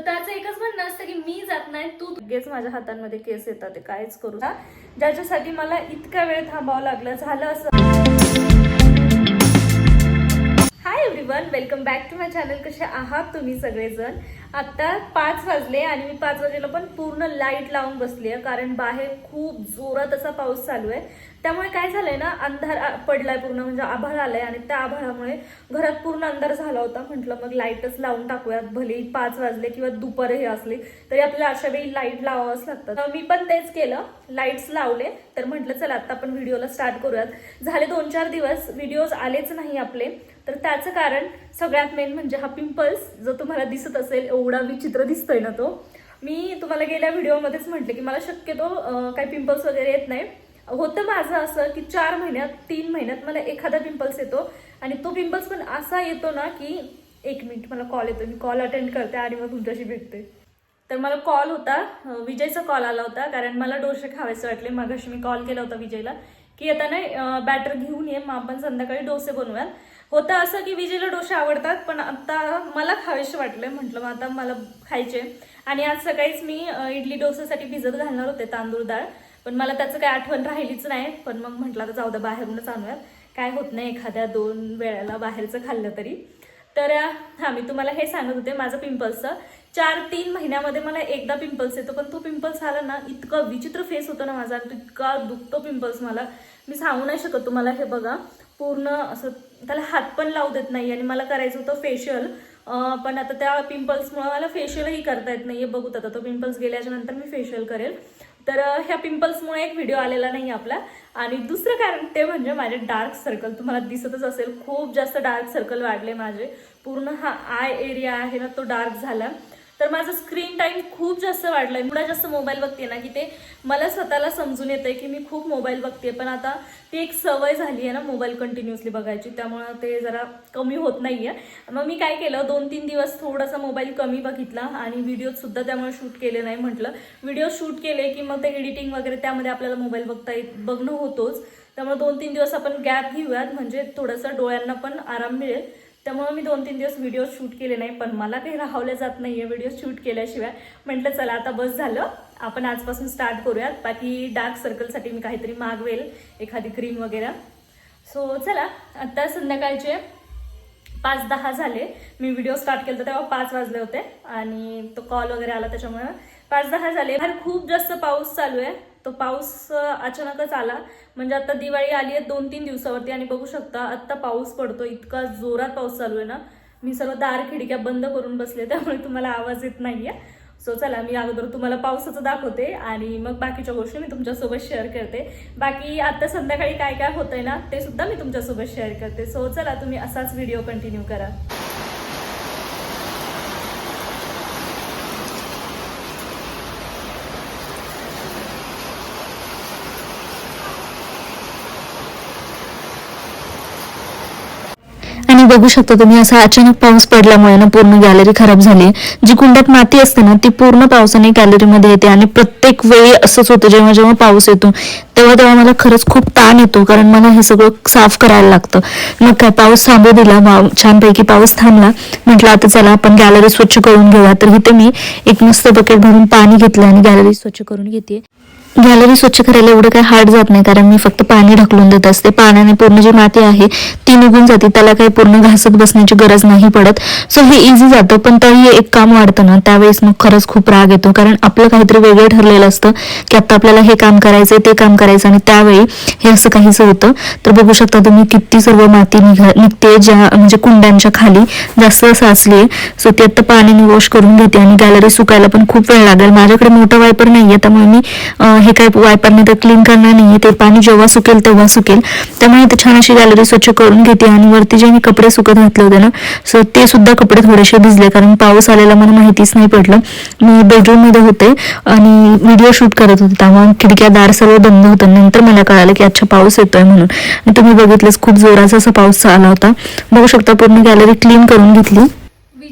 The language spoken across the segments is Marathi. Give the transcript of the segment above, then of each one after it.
तर त्याचं एकच म्हणणं असतं की मी जात नाही तू लगेच माझ्या हातांमध्ये केस येतात ते काहीच करू ना. ज्याच्यासाठी मला इतका वेळ थांबावं लागलं झालं असं. Hi everyone welcome back to my channel कसे आहात तुम्ही सगळेजण? आता पाच वाजले आणि मी पाच वाजेला पण पूर्ण लाइट लावून बसली आहे कारण बाहेर खूप जोरात असा पाऊस चालू आहे. त्यामुळे काय झालंय ना अंधार पडलाय पूर्ण म्हणजे आभाळ आलाय आणि त्या आभाळामुळे घरात पूर्ण अंधार झाला होता. म्हटलं मग लाईटच लावून टाकूयात भले पाच वाजले किंवा दुपारही असले तरी आपल्याला अशा वेळी लाइट लावावंच लागतं. तर मी पण तेच केलं लाईट्स लावले. तर म्हटलं चला आता आपण व्हिडिओला स्टार्ट करूयात. झाले दोन चार दिवस व्हिडिओज आलेच नाही आपले. तर त्याचं कारण सगळ्यात मेन म्हणजे हा पिंपल्स जो तुम्हाला दिसत असेल एवढा विचित्र दिसतोय ना तो. मी तुम्हाला गेल्या व्हिडिओमध्येच म्हटलं की मला शक्यतो काही पिंपल्स वगैरे येत नाही. होतं माझं असं की चार महिन्यात तीन महिन्यात मला एखादा पिंपल्स येतो आणि तो पिंपल्स पण असा येतो ना की एक मिनिट मला कॉल येतो मी कॉल अटेंड करते आणि मग तुमच्याशी भेटते तर मला कॉल होता विजयचा कॉल आला होता कारण मला डोसे खावेसे वाटले. मागाशी मी कॉल केला होता विजयला की येताना बॅटर घेऊन ये मग आपण संध्याकाळी डोसे बनवूयात. होतं असं की विजेला डोसे आवडतात पण आता मला खावेसे वाटले म्हटलं मग आता मला खायचे. आणि आज सकाळीच मी इडली डोसेसाठी भिजत घालणार होते तांदूळ डाळ. पण मला त्याचं काही आठवण राहिलीच नाही. पण मग म्हटलं आता जाऊ द्या बाहेरूनच आणूयात. काय होत नाही एखाद्या दोन वेळेला बाहेरचं खाल्लं तरी. तर हां मी तुम्हाला हे सांगत होते माझं पिंपल्सचं. चार तीन महिन्यामध्ये मला एकदा पिंपल्स येतो पण तो पिंपल्स आला ना इतकं विचित्र फेस होतो ना माझा इतका दुखतो पिंपल्स मला. मी सांगू नाही शकत तुम्हाला हे बघा. पूर्ण असं त्याला हात पण लावू देत नाही आणि मला करायचं होतं फेशियल पण आता त्या पिंपल्समुळं मला फेशियलही करता येत नाही बघूत आता तो पिंपल्स गेल्याच्यानंतर मी फेशियल करेल. तर ह्या पिंपल्समुळे एक व्हिडिओ आलेला नाही आपला. आणि दुसरं कारण ते म्हणजे माझे डार्क सर्कल तुम्हाला दिसतच असेल खूप जास्त डार्क सर्कल वाढले माझे. पूर्ण हा आय एरिया आहे ना तो डार्क झाला. तर माझं स्क्रीन टाईम खूप जास्त वाढलाय. एवढा जास्त मोबाईल बघते ना की ते मला स्वतःला समजून येतंय की मी खूप मोबाईल बघते पण आता ती एक सवय झाली आहे ना मोबाईल कंटिन्युअसली बघायची. त्यामुळं ते जरा कमी होत नाही आहे मग मी काय केलं दोन तीन दिवस थोडासा मोबाईल कमी बघितला आणि व्हिडिओ सुद्धा त्यामुळे शूट केले नाही म्हटलं. व्हिडिओ शूट केले की मग ते एडिटिंग वगैरे त्यामध्ये आपल्याला मोबाईल बघता येत बघणं होतोच. त्यामुळे दोन तीन दिवस आपण गॅप घेऊयात. म्हणजे थोडंसं डोळ्यांना पण आराम मिळेल. त्यामुळे मी दोन तीन दिवस व्हिडिओ शूट केले नाही पण मला काही राहवलं जात नाही आहे व्हिडिओ शूट केल्याशिवाय. म्हटलं चला आता बस झालं. आपण आजपासून स्टार्ट करूयात. बाकी डार्क सर्कलसाठी मी काहीतरी मागवेल एखादी क्रीम वगैरे. सो चला आता संध्याकाळचे पाच दहा झाले. मी व्हिडिओ स्टार्ट केला तेव्हा पाच वाजले होते आणि तो कॉल वगैरे आला त्याच्यामुळे पाच दहा झाले. बाहेर खूप जास्त पाऊस चालू आहे. तो पाऊस अचानकच आला. म्हणजे आता दिवाळी आली आहे दोन तीन दिवसावरती आणि बघू शकता आत्ता पाऊस पडतो. इतका जोरात पाऊस चालू आहे ना. मी सर्व दार खिडक्या बंद करून बसले त्यामुळे तुम्हाला आवाज येत नाहीये. सो चला मी अगोदर तुम्हाला पावसाचं दाखवते आणि मग बाकीच्या गोष्टी मी तुमच्यासोबत शेअर करते. बाकी आता संध्याकाळी काय काय होतंय ना ते सुद्धा मी तुमच्यासोबत शेअर करते. सो चला तुम्ही असाच व्हिडिओ कंटिन्यू करा. बघू शकता तुम्ही असा अचानक पाऊस पडल्यामुळे ना पूर्ण गॅलरी खराब झाली जी कुंडात माती असते ना ती पूर्ण पावसाने गॅलरीमध्ये येते आणि प्रत्येक वेळी असंच होतं जेव्हा जेव्हा पाऊस येतो तेव्हा तेव्हा मला खरंच खूप ताण येतो कारण मला हे सगळं साफ करायला लागतं. मग काय पाऊस थांबू दिला छानपैकी पाऊस थांबला. म्हटलं आता चला आपण गॅलरी स्वच्छ करून घेऊया. तर इथे मी एक मस्त बकेट भरून पाणी घेतलं आणि गॅलरी स्वच्छ करून घेते गॅलरी स्वच्छ करायला एवढं काही हार्ड जात नाही कारण मी फक्त पाणी ढकलून देत असते. पाण्याने पूर्ण जी माती आहे ती निघून जाते. त्याला काही पूर्ण घासत बसण्याची गरज नाही पडत. सो हे इझी जातं पण तरी एक काम वाढतं ना. त्यावेळेस मग खरंच खूप राग येतो. कारण आपलं काहीतरी वेगळं ठरलेलं असतं की आता आपल्याला हे काम करायचंय ते काम करायचं आणि त्यावेळी हे असं काहीच होतं. तर बघू शकता तुम्ही किती सर्व माती निघा निघते ज्या म्हणजे कुंड्यांच्या खाली. जास्त साचली आहे. सो ती आता पाण्याने वॉश करून घेते आणि गॅलरी सुकायला पण खूप वेळ लागेल. माझ्याकडे मोठा वायपर नाहीये त्यामुळे मी हे काय वायपरने तर क्लीन करणार नाही ते पाणी जेव्हा सुकेल तेव्हा सुकेल. त्यामुळे इथे छान अशी गॅलरी स्वच्छ करून घेते आणि वरती जे मी कपडे सुकत घातले होते ना सो ते सुद्धा कपडे थोडेसे भिजले कारण पाऊस आलेला मला माहितीच नाही पडलं. मी बेडरूममध्ये होते आणि व्हिडिओ शूट करत होते. त्यामुळे खिडक्या दार सर्व बंद होतं. नंतर मला कळालं की अच्छा पाऊस येतोय म्हणून. आणि तुम्ही बघितलंच खूप जोराचा असा पाऊस आला होता. बघू शकता पूर्ण गॅलरी क्लीन करून घेतली.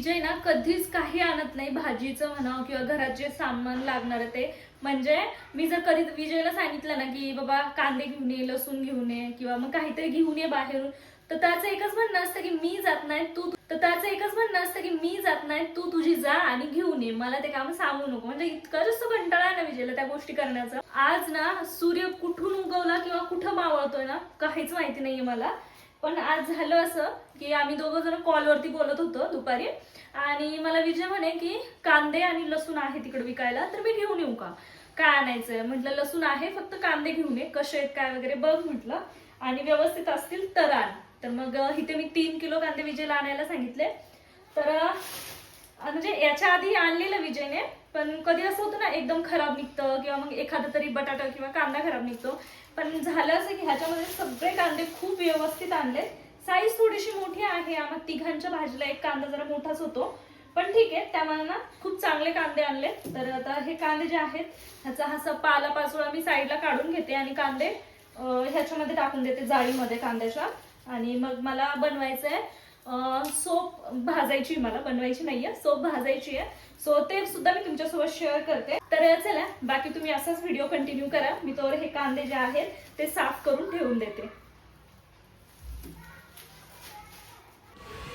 म्हणजे ना कधीच काही आणत नाही भाजीचं म्हणा किंवा घरात जे सामान लागणार ते. म्हणजे मी जर कधी विजयला सांगितलं ना की बाबा कांदे घेऊन ये लसूण घेऊन ये किंवा मग काहीतरी घेऊन ये बाहेरून तर त्याचं एकच म्हणणं असतं की मी जात नाही तू तर त्याचं एकच म्हणणं असतं की मी जात नाही तू तुझी जा आणि घेऊन ये. मला ते काम सांगू नको. म्हणजे इतकं जास्त कंटाळा आहे ना विजयला त्या गोष्टी करण्याचा. आज ना सूर्य कुठून उगवला किंवा कुठं मावळतोय ना काहीच माहिती नाहीये मला. पण आज झालं असं की आम्ही दोघं जण कॉलवरती बोलत होतो दुपारी. आणि मला विजय म्हणे की कांदे आणि लसूण आहे तिकडे विकायला तर मी घेऊन येऊ का? काय आणायचंय? म्हटलं लसूण आहे फक्त कांदे घेऊन ये. कसे आहेत काय वगैरे बघ म्हटलं. आणि व्यवस्थित असतील तर आण तर मग इथे मी तीन किलो कांदे विजयला आणायला सांगितले. तर म्हणजे याच्या आधी आणलेलं विजयने पण कधी असं होतं ना एकदम खराब निघतं किंवा मग एखादा तरी बटाटा किंवा कांदा खराब निघतो. पण झालं असं की ह्याच्यामध्ये सगळे कांदे खूप व्यवस्थित आणले साईज थोडीशी मोठी आहे आम्हा तिघांच्या भाजीला एक कांदा जरा मोठाच होतो. पण ठीक आहे त्यामुळे ना खूप चांगले कांदे आणले तर आता हे कांदे जे आहेत ह्याचा हा असा मी साईडला काढून घेते आणि कांदे ह्याच्यामध्ये टाकून देते जाळीमध्ये कांद्याच्या. आणि मग मला बनवायचं आहे सोप भाजायची मला बनवायची नाहीये. सोप भाजायची आहे. सो ते सुद्धा मी तुमच्यासोबत शेअर करते. तर चला बाकी तुम्ही असाच व्हिडिओ कंटिन्यू करा. मी तोवर हे कांदे जे आहेत ते साफ करून ठेवून देते.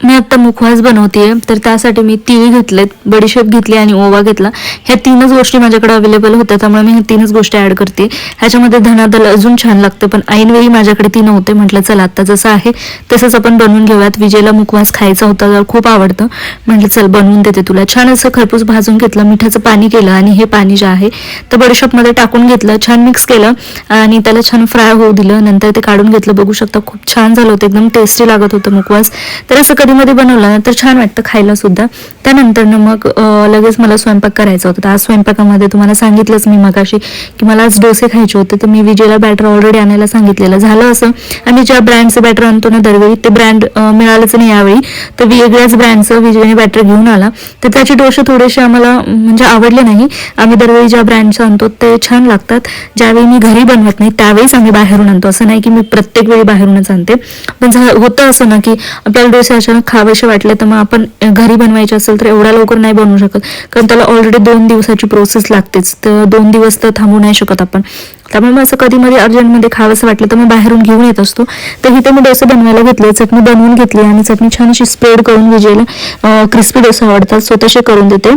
मी आत्ता मुखवास बनवतेय तर त्यासाठी मी तिळी घेतलेत बडीशेप घेतली आणि ओवा घेतला. ह्या तीनच गोष्टी माझ्याकडे अवेलेबल होत्या त्यामुळे मी ह्या तीनच गोष्टी ऍड करते. ह्याच्यामध्ये धनादल अजून छान लागतं पण ऐनवेळी माझ्याकडे ती नव्हते म्हटलं चला आता जसं आहे तसंच आपण बनवून घेऊयात. विजेला मुखवास खायचा होता तर खूप आवडतं. म्हटलं चल बनवून देते तुला. छान असं खरपूस भाजून घेतलं मिठाचं पाणी केलं आणि हे पाणी जे आहे तर बडीशेपमध्ये टाकून घेतलं छान मिक्स केलं आणि त्याला छान फ्राय होऊ दिलं. नंतर ते काढून घेतलं. बघू शकता खूप छान झालं होतं एकदम टेस्टी लागत होतं मुखवास. तर असं कधी मध्ये बनवलं ना तर छान वाटतं खायला सुद्धा. त्यानंतर ना मग लगेच मला स्वयंपाक करायचा होता. आज स्वयंपाकामध्ये तुम्हाला सांगितलंच मी मगाशी की मला आज डोसे खायचे होते. तर मी विजेला बॅटर ऑलरेडी आणायला सांगितलेलं. झालं असं. आम्ही ज्या ब्रँडचं बॅटर आणतो ना दरवेळी ते ब्रँड मिळालंच नाही यावेळी. तर वेगळ्याच ब्रँडचं विजयने बॅटर घेऊन आला. तर त्याचे डोसे थोडेसे आम्हाला म्हणजे आवडले नाही. आम्ही दरवेळी ज्या ब्रँडचं आणतो ते छान लागतात. ज्यावेळी मी घरी बनवत नाही त्यावेळीच आम्ही बाहेरून आणतो. असं नाही की मी प्रत्येक वेळी बाहेरूनच आणते. पण होतं असं ना की आपल्याला डोसे अशा अचानक खावेसे वाटले तर मग आपण घरी बनवायचे असेल तर एवढ्या लवकर नाही बनवू शकत. कारण त्याला ऑलरेडी दोन दिवसाची प्रोसेस लागतेच. तर दोन दिवस तर थांबू नाही शकत आपण. त्यामुळे मग असं कधी मध्ये अर्जंटमध्ये खावंसं वाटलं तर मी बाहेरून घेऊन येत असतो. तर इथे मी डोसे बनवायला घेतले चटणी बनवून घेतली आणि चटणी छान अशी स्प्रेड करून विजेला क्रिस्पी डोसे आवडतात. स्वतःशी करून देते.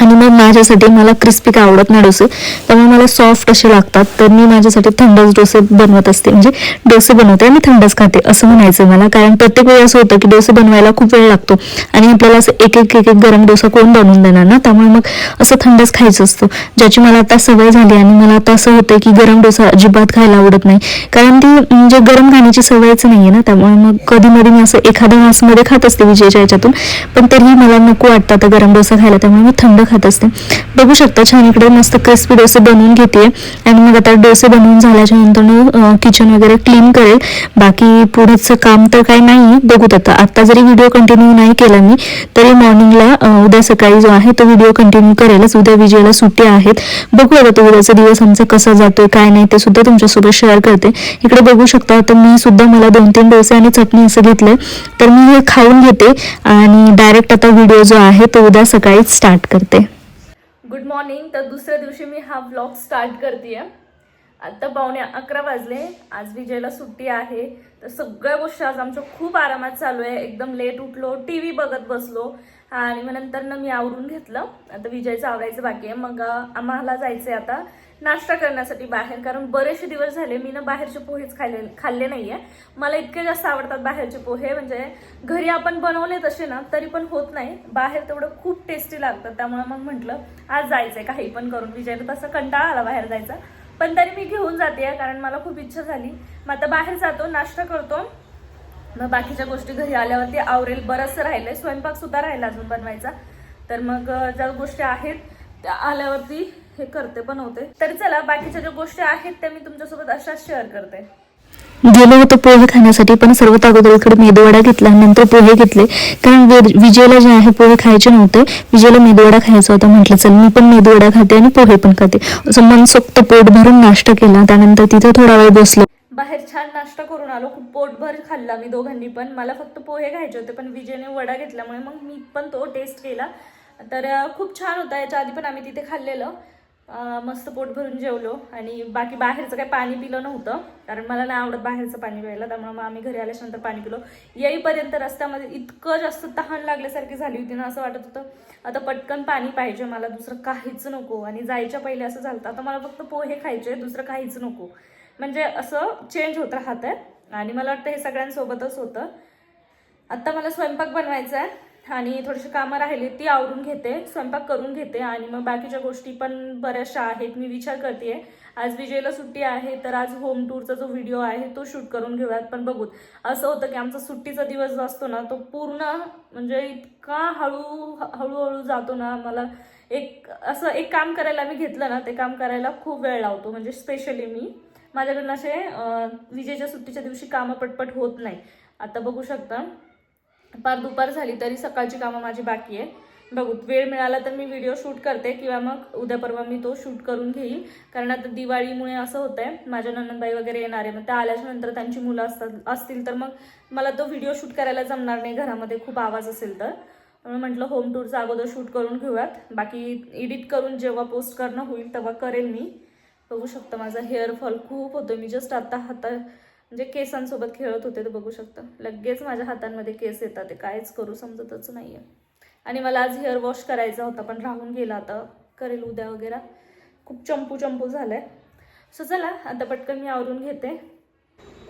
आणि मग माझ्यासाठी मला क्रिस्पी काय आवडत नाही डोसे त्यामुळे मला सॉफ्ट असे लागतात. तर मी माझ्यासाठी थंडच डोसे बनवत असते. म्हणजे डोसे बनवते आणि थंडच खाते असं म्हणायचं मला. कारण प्रत्येक वेळी असं होतं की डोसे बनवायला खूप वेळ लागतो आणि आपल्याला असं एक एक एक एक गरम डोसा कोण बनवून देणार ना? त्यामुळे मग असं थंडच खायचं असतं. ज्याची मला आता सवय झाली आणि मला आता असं होतं की गरम डोसा अजिबात खायला आवडत नाही. कारण ती म्हणजे गरम खाण्याची सवयच नाही आहे ना? त्यामुळे मग कधी मधी मी असं एखाद्या मासमध्ये खात असते विजयच्या याच्यातून पण तरीही मला नको वाटतं आता गरम डोसा खायला. त्यामुळे मी थंड खात असते. बघू शकता छान इकडे मस्त क्रिस्पी डोसे बनवून घेते. आणि मग आता डोसे बनवून झाल्याच्यानंतर किचन वगैरे क्लीन करेल. बाकी पुढेचं काम तर काही नाही. बघूत आता आता जरी व्हिडिओ कंटिन्यू नाही केला मी तरी मॉर्निंगला उद्या सकाळी जो आहे तो व्हिडिओ कंटिन्यू करेलच. उद्या विजयला सुट्टी आहेत. बघू आता तो उद्याचा दिवस आमचा कसा जातोय काय नाही ते सुद्धा तुमच्यासोबत शेअर करते. इकडे बघू शकता तर मी सुद्धा मला दोन तीन डोसे आणि चटणी असं घेतलंय. तर मी हे खाऊन घेते आणि डायरेक्ट आता व्हिडिओ जो आहे तो उद्या सकाळीच स्टार्ट करते. गुड मॉर्निंग तर दुसऱ्या दिवशी मी हा ब्लॉग स्टार्ट करते आत्ता पावणे अकरा वाजले. आज विजयला सुट्टी आहे. तर सगळ्या गोष्टी आज आमच्या खूप आरामात चालू आहे. एकदम लेट उठलो टी व्ही बघत बसलो. आणि मग नंतर ना मी आवरून घेतलं. आता विजयचं आवरायचं बाकी आहे. मग आम्हाला जायचं आहे आता. नाश्ता करण्यासाठी बाहेर. कारण बरेचसे दिवस झाले मी ना बाहेरचे पोहेच खाल्ले खाल्ले नाहीये. मला इतके जास्त आवडतात बाहेरचे पोहे. म्हणजे घरी आपण बनवले तसे ना तरी पण होत नाही. बाहेर तेवढं खूप टेस्टी लागतं. त्यामुळे मग म्हटलं आज जायचंय. काही पण करून विजयला तसं कंटाळा आला बाहेर जायचा. पण तरी मी घेऊन जाते कारण मला खूप इच्छा झाली. मग आता बाहेर जातो नाश्ता करतो. मग बाकीच्या गोष्टी घरी आल्यावरती आवरेल. बरंचसं राहिलंय. स्वयंपाक सुद्धा राहिला अजून बनवायचा. तर मग ज्या गोष्टी आहेत त्या आल्यावरती हे करते बनवते. तर चला बाकीच्या ज्या गोष्टी आहेत त्या मी तुमच्यासोबत अशाच शेअर करते. गेलो होतो पोहे खाण्यासाठी पण सर्वात अगोदर इकडे मेदूवडा घेतला नंतर पोहे घेतले. कारण विजयला जे आहे पोहे खायचे नव्हते. विजयला मेदूवडा खायचा होता म्हटलं चल मी पण मेदूवडा खाते आणि पोहे पण खाते. असं मनसोक्त पोट भरून नाश्ता केला. त्यानंतर तिथे थोडा वेळ बसलो. बाहेर छान नाश्ता करून आलो. खूप पोटभर खाल्ला मी दोघांनी पण. मला फक्त पोहे खायचे होते पण विजयने वडा घेतल्यामुळे मग मी पण तो टेस्ट केला. तर खूप छान होता. याच्या आधी पण आम्ही तिथे खाल्लेलं. मस्त पोट भरून जेवलो आणि बाकी बाहेरचं काही पाणी पिलं नव्हतं कारण मला नाही आवडत बाहेरचं पाणी प्यायला त्यामुळे मग आम्ही घरी आल्याच्यानंतर पाणी पिलो. येईपर्यंत रस्त्यामध्ये इतकं जास्त तहान लागल्यासारखी झाली होती ना असं वाटत होतं. आता पटकन पाणी पाहिजे मला दुसरं काहीच नको. आणि जायच्या पहिले असं झालं होतं, आता मला फक्त पोहे खायचे दुसरं काहीच नको. म्हणजे असं चेंज होत राहत आहे आणि मला वाटतं हे सगळ्यांसोबतच होतं. आत्ता मला स्वयंपाक बनवायचा आहे. आणि थोडीशी कामं राहिली ती आवरून घेते स्वयंपाक करून घेते आणि मग बाकीच्या गोष्टी पण बऱ्याचशा आहेत मी विचार करते आज विजयला सुट्टी आहे तर आज होम टूरचा जो व्हिडिओ आहे तो शूट करून घेऊयात पण बघूत असं होतं की आमचा सुट्टीचा दिवस जो असतो ना तो पूर्ण म्हणजे इतका हळू हळूहळू जातो ना मला एक असं एक काम करायला मी घेतलं ना ते काम करायला खूप वेळ लावतो म्हणजे स्पेशली मी. माझ्याकडनं असे विजेच्या सुट्टीच्या दिवशी कामं पटपट होत नाही. आता बघू शकता. पार दुपार झाली तरी सकाळची कामं माझी बाकी आहे बघू वेळ मिळाला तर मी व्हिडिओ शूट करते किंवा मग उद्या परवा मी तो शूट करून घेईल. कारण आता दिवाळीमुळे असं होतं आहे माझ्या नंदनबाई वगैरे येणार आहे. मग त्या आल्याच्यानंतर त्यांची मुलं असतात असतील तर मग मला तो व्हिडिओ शूट करायला जमणार नाही. घरामध्ये खूप आवाज असेल तर. म्हणून म्हटलं होम टूरचा अगोदर शूट करून घेऊयात. बाकी एडिट करून जेव्हा पोस्ट करणं होईल तेव्हा करेल मी. बघू शकता माझा हेअरफॉल खूप होतो मी जस्ट आता हाता म्हणजे केसांसोबत खेळत होते तर बघू शकता. लगेच माझ्या हातांमध्ये केस येतात ते काहीच करू समजतच नाही आहे आणि मला आज हेअर वॉश करायचा होता पण राहून गेला आता. करेल उद्या वगैरे. खूप चंपू चंपू झालं आहे सो चला आता पटकन मी आवरून घेते.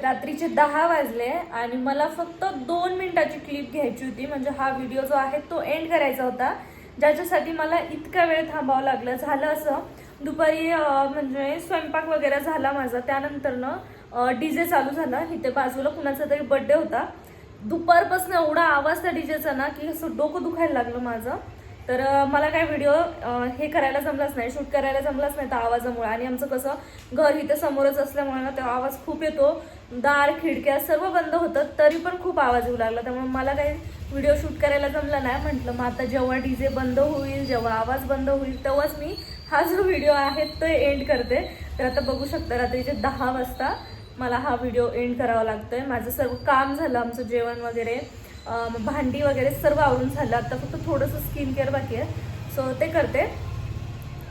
रात्रीचे दहा वाजले आणि मला फक्त दोन मिनिटाची क्लिप घ्यायची होती. म्हणजे हा व्हिडिओ जो आहे तो एंड करायचा होता. ज्याच्यासाठी मला इतका वेळ थांबावं लागलं. झालं असं. दुपारी म्हणजे स्वयंपाक वगैरे झाला माझा. त्यानंतरनं डीजे चालू झाला. इथे बाजूला कुणाचा तरी बर्थडे होता. दुपारपासून एवढा आवाज त्या डीजेचा ना की असं डोकं दुखायला लागलं माझं. तर मला काय व्हिडिओ हे करायला जमलाच नाही शूट करायला जमलाच नाही त्या आवाजामुळे. आणि आमचं कसं घर इथे समोरच असल्यामुळे ना तेव्हा आवाज खूप येतो. दार खिडक्या सर्व बंद होतं तरी पण खूप आवाज येऊ लागला. त्यामुळे मला काही व्हिडिओ शूट करायला जमला नाही. म्हटलं मग आता जेव्हा डीजे बंद होईल जेव्हा आवाज बंद होईल तेव्हाच मी हा जो व्हिडिओ आहे तो एंड करते. तर आता बघू शकता रात्रीचे दहा वाजता मला हा व्हिडिओ एंड करावा लागतो आहे माझं सर्व काम झालं आमचं जेवण वगैरे. भांडी वगैरे सर्व आवरून झालं. आता फक्त थोडंसं स्किन केअर बाकी आहे. सो ते करते.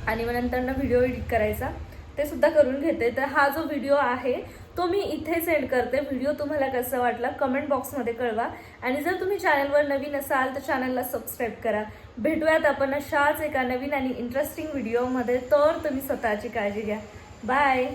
आणि मग नंतर व्हिडिओ एडिट करायचा. ते सुद्धा करून घेते. तर हा जो व्हिडिओ आहे तो मी इथे सेंड करते. व्हिडिओ तुम्हाला कसा वाटला कमेंट बॉक्समध्ये कळवा. आणि जर तुम्ही चॅनलवर नवीन असाल तर चॅनलला सबस्क्राईब करा. भेटूयात आपण अशाच एका नवीन आणि इंटरेस्टिंग व्हिडिओमध्ये तर तुम्ही स्वतःची काळजी घ्या. बाय